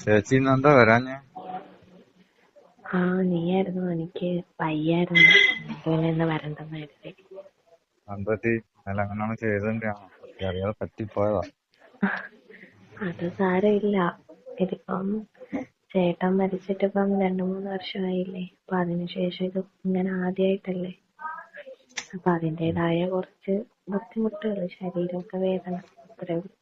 ചേച്ചി ഇന്നെന്താ വരാഞ്ഞെ? ആ നീയായിരുന്നു. എനിക്ക് വയ്യായിരുന്നു. അതുപോലെ ഇന്ന് വരണ്ടെന്ന് കരുതി. എന്തുപറ്റി ഇന്നലെ അങ്ങനെയാണ് ചെയ്തതിന്റെയാണോ അറിയാതെ പറ്റിപ്പോയതാ. അത് സാരമില്ല. ഇതിപ്പം ചേട്ടൻ മരിച്ചിട്ട് ഇപ്പം രണ്ടു മൂന്ന് വർഷമായില്ലേ. അപ്പൊ അതിനുശേഷം ഇത് ഇങ്ങനെ ആദ്യമായിട്ടല്ലേ അപ്പൊ അതിന്റേതായ കുറച്ച് ബുദ്ധിമുട്ടുകൾ ശരീരമൊക്കെ വേദന അത്രേ ഉള്ളൂ.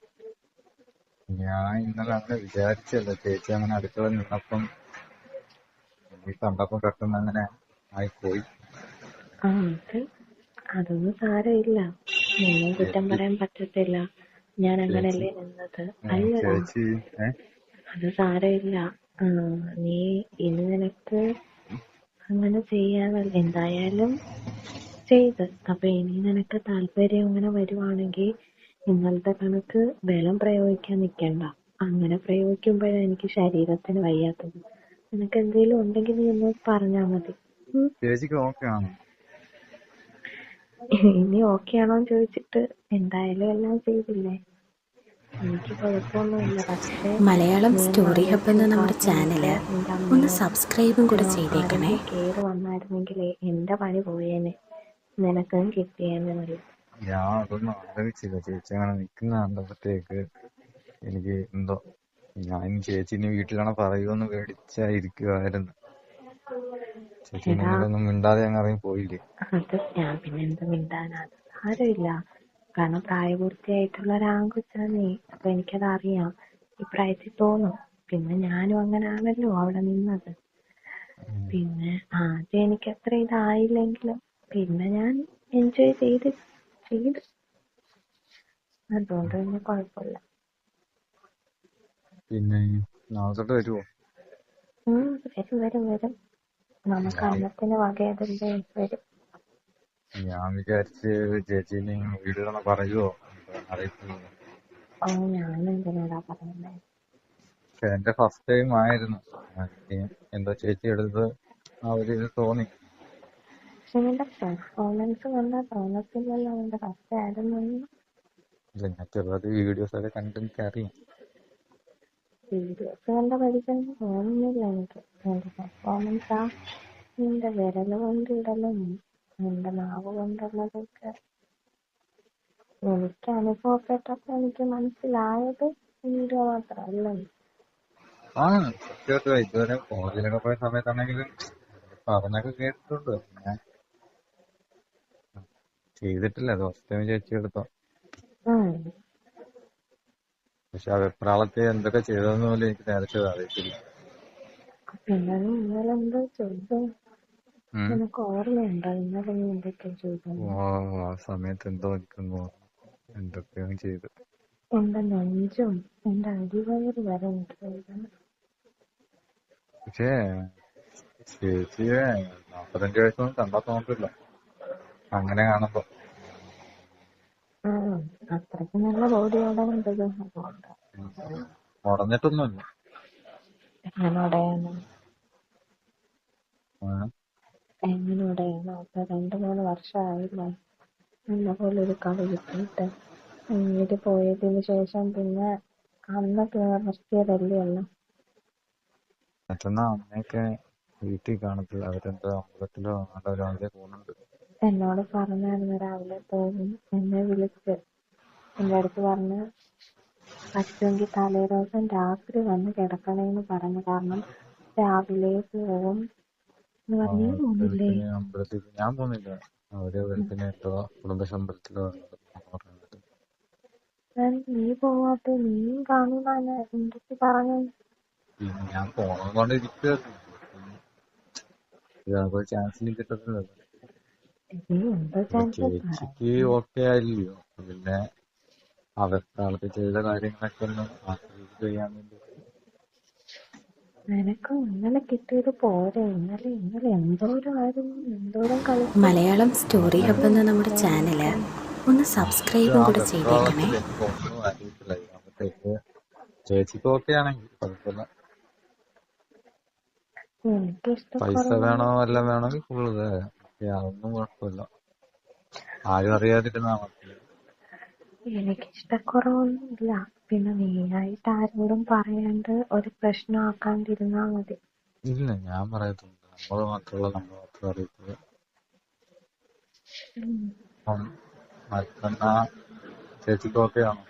ഞാൻ ഇന്നലെ അങ്ങനെ വിചാരിച്ചല്ല ചേച്ചി അങ്ങനെ അടുക്കള നിന്നപ്പം നീ കണ്ടപ്പം പെട്ടെന്ന് അങ്ങനെ ആയിപ്പോയി. ആ അത് അതൊന്നും സാരമില്ല. നിന്നെ കുറ്റം പറയാൻ പറ്റത്തില്ല. ഞാൻ അങ്ങനല്ലേ നിന്നത്. അല്ലടാ. ചേച്ചി ഏ? അത് സാരമില്ല. ആ, നീ ഇനി നിനക്ക് അങ്ങനെ ചെയ്യാനല്ല എന്തായാലും ചെയ്ത്. അപ്പൊ ഇനി നിനക്ക് താല്പര്യം അങ്ങനെ വരുവാണെങ്കിൽ ഇന്നലത്തെ കണക്ക് ബലം പ്രയോഗിക്കാൻ നിക്കണ്ട. അങ്ങനെ പ്രയോഗിക്കുമ്പോഴാണ് എനിക്ക് ശരീരത്തിന് വയ്യാത്തത്. നിനക്ക് എന്തെങ്കിലും ഉണ്ടെങ്കിൽ നീ ഒന്ന് പറഞ്ഞാ മതി. ഉം. ചേച്ചിക്ക് ഓക്കെ ആണോ. ഇനി ഓക്കേ ആണോന്ന് ചോദിച്ചിട്ട് എന്തായാലും എല്ലാം ചെയ്തില്ലേ? എനിക്ക് കുഴപ്പമൊന്നുമില്ല. പക്ഷേ മലയാളം സ്റ്റോറി ഹബ് എന്ന നമ്മുടെ ചാനൽ ചാനൽ ഒന്ന് സബ്സ്ക്രൈബും കൂടെ ചെയ്തേക്കണേ. കേറി വന്നായിരുന്നെങ്കിലേ എന്റെ പണി പോയേനെ. നിനക്കും കിട്ടിയേനല്ല ഞാൻ അതൊന്നും ആലോചിച്ചില്ല ചേച്ചി അങ്ങനെ നിക്കുന്ന കണ്ടപ്പോഴത്തേക്ക് എനിക്ക് എന്തോ ഞാൻ ചേച്ചി ഇനി വീട്ടിലാണ് പറയുമെന്ന് പേടിച്ചായിരിക്കുവായിരുന്നു ചേച്ചി എടാ. മുന്നിലൊന്നും മിണ്ടാതെ അങ്ങ് ഇറങ്ങി പോയില്ലേ? അത് ഞാൻ പിന്നെ എന്ത് മിണ്ടാനാ. അത് സാരമില്ല. കാരണം പ്രായപൂർത്തിയായിട്ടുള്ള ഒരു നീ അപ്പൊ എനിക്കത് അറിയാം ഈ പ്രായത്തിൽ തോന്നും. പിന്നെ ഞാനും അങ്ങനെ ആണല്ലോ അവിടെ നിന്നത്. പിന്നെ ആദ്യം എനിക്ക് അത്ര ഇതായില്ലെങ്കിലും പിന്നെ ഞാൻ എൻജോയ് ചെയ്ത് ചെയ്ത്. അതുകൊണ്ട് പിന്നെ കുഴപ്പമില്ല. പിന്നെ നാളെ വരും വരും വരും. നമുക്ക് അന്നത്തിന് വകയതല്ലേ വരും. ഞാൻ വിചാരിച്ച് ചേച്ചിനെ വീടുകളെ പറയുവോ? ഓ ഞാൻ എന്തിനാടാ പറയുന്നേ? പക്ഷെ എന്റെ ഫസ്റ്റ് ടൈം ആയിരുന്നു. എന്തോ ചേച്ചി എടുത്തത് ആ ഒരു ഇത് തോന്നി. പക്ഷെ പെർഫോമൻസ് കണ്ടാ തോന്നത്തില്ലല്ലോ അവന്റെ ഫസ്റ്റ് ആയിരുന്നു ഞാൻ ചെറുതായിട്ട് വീഡിയോസ് ഒക്കെ കണ്ട് എനിക്കറിയാം. വീഡിയോസ് കണ്ട പഠിക്കാൻ തോന്നുന്നില്ല എനിക്ക്. നിന്റെ പെർഫോമൻസ് ആ നിന്റെ വിരൽ കൊണ്ട് ഇടലും നിന്റെ നാവ് കൊണ്ടുള്ളതൊക്കെ എനിക്ക് അനുഭവപ്പെട്ടപ്പോ എനിക്ക് മനസ്സിലായത് വീഡിയോ മാത്രമല്ല. ആ സത്യമായിട്ടും. ഇതുവരെ കോളേജിലൊക്കെ പോയ സമയത്താണെങ്കിലും പറഞ്ഞൊക്കെ കേട്ടിട്ടുണ്ട്. ഞാൻ ചെയ്തിട്ടില്ല. ഫസ്റ്റ് ചേച്ചി എടുത്തോ. പക്ഷെ ആ വെപ്രാളത്തിൽ എന്തൊക്കെ ചെയ്തതെന്ന് പോലും എനിക്ക് നേരത്തെ അറിയത്തില്ല. പിന്നെ ഇന്നലെ എന്തോ ചെയ്തു. ഉം. നിനക്ക് ഓർമ്മയുണ്ടോ? ഇന്നലെ നീ എന്തൊക്കെ ചെയ്തു ആ സമയത്ത് എന്തോ എനിക്കൊന്നും എന്തൊക്കെയോ ചെയ്തു. എന്റെ നെഞ്ചും എന്റെ അടിവയറ് വരെ എനിക്ക് വേദന പക്ഷേ ചേച്ചിയെ നാപ്പത്തഞ്ച് വയസ്സൊന്നും കണ്ടാ തോന്നത്തില്ല. അങ്ങനെ കാണുമ്പോ. ഉടഞ്ഞിട്ടൊന്നുമില്ല എങ്ങനെ ഇപ്പൊ രണ്ടു മൂന്ന് വർഷമായില്ലേ? എന്നെ പോലെ ഒരു കളി കിട്ടിയിട്ട്. വീട്ടിൽ പോയതിന് ശേഷം പിന്നെ അന്നൊക്കെ നിർത്തിയതല്ലേ അമ്മയൊക്കെ വീട്ടിൽ കാണത്തില്ല. അവരെന്തോ അമ്പലത്തിലോ അങ്ങോട്ടോ രാവിലെ പോകുന്നുണ്ട്. എന്നോട് പറഞ്ഞായിരുന്നു രാവിലെ പോകും എന്നെ വിളിച്ച് എന്റെ അടുത്ത് പറഞ്ഞ് പറ്റുമെങ്കിൽ തലേ ദിവസം രാത്രി വന്ന് കിടക്കണേന്ന് പറഞ്ഞു. കാരണം രാവിലെ പോകും എന്ന് പറഞ്ഞു പോകുന്നില്ലേ അമ്പലത്തിൽ ഞാൻ പോകുന്നില്ല അവർ നീ പോവാത്ത നീയും കാണുന്നാണ് എന്റെ അടുത്ത് പറഞ്ഞു? ഞാൻ പോണം കൊണ്ട് ഇരിക്കുവായിരുന്നു. ഇതാകുമ്പോ ചാൻസ് കിട്ടത്തില്ലല്ലോ നീ എന്തോ അപ്പൊ ചാൻസ് ചേച്ചിക്ക് ഓക്കെ ആയില്ലയോ? പിന്നെ അവർക്ക് ആൾക്ക് ചെയ്ത കാര്യങ്ങളൊക്കെ ഒന്ന് ആസ്വദിച്ച് ചെയ്യാൻ വേണ്ടി. മലയാളം സ്റ്റോറി ഹബ് എന്ന നമ്മുടെ ചാനൽ ഒന്ന് സബ്സ്ക്രൈബും കൂടെ ചെയ്തേക്കണേ. ചേച്ചിക്ക് ഓക്കെ ആണെങ്കിൽ കുഴപ്പമില്ല. പൈസ വേണോ വല്ലതും വേണമെങ്കിൽ ഫുള്ള് അതൊന്നും കുഴപ്പമില്ല. ആരും അറിയാതിരുന്നാ മതി. എനിക്ക് ഇഷ്ടക്കുറവൊന്നും ഇല്ല പിന്നെ നീയായിട്ട് ആരോടും പറയാണ്ട് ഒരു പ്രശ്നം ആക്കാണ്ടിരുന്നാ മതി. ഇല്ല ഞാൻ പറയത്തുണ്ട് നമ്മൾ മാത്രമുള്ള നമ്മൾ മാത്രം അറിയത്തുള്ളൂ. ഉം. അപ്പം മറ്റന്നാ ചേച്ചിക്ക് ഓക്കെ ആണോ?